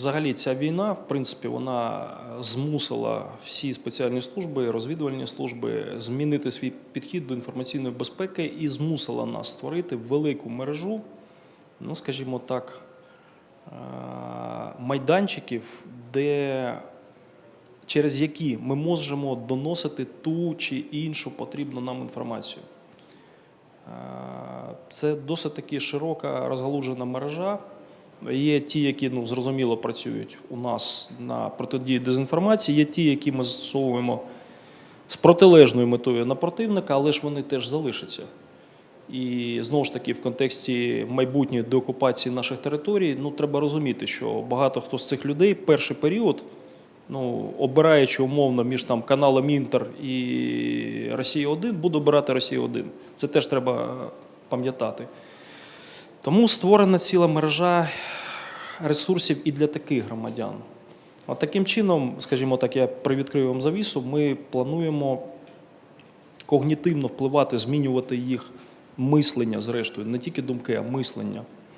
Взагалі, ця війна, в принципі, вона змусила всі спеціальні служби, розвідувальні служби змінити свій підхід до інформаційної безпеки і змусила нас створити велику мережу, ну, скажімо так, е, майданчиків, де через які ми можемо доносити ту чи іншу потрібну нам інформацію. Е, Це досить таки широка розгалужена мережа. Є ті, які ну, зрозуміло працюють у нас на протидії дезінформації, є ті, які ми застосовуємо з протилежною метою на противника, але ж вони теж залишаться. І знову ж таки, в контексті майбутньої деокупації наших територій, ну треба розуміти, що багато хто з цих людей перший період, ну обираючи умовно між там каналом Інтер і Росія 1 буде обирати Росію 1 Це теж треба пам'ятати. Тому створена ціла мережа ресурсів і для таких громадян. От таким чином, скажімо так, я привідкрию вам завісу, ми плануємо когнітивно впливати, змінювати їх мислення, зрештою, не тільки думки, а мислення.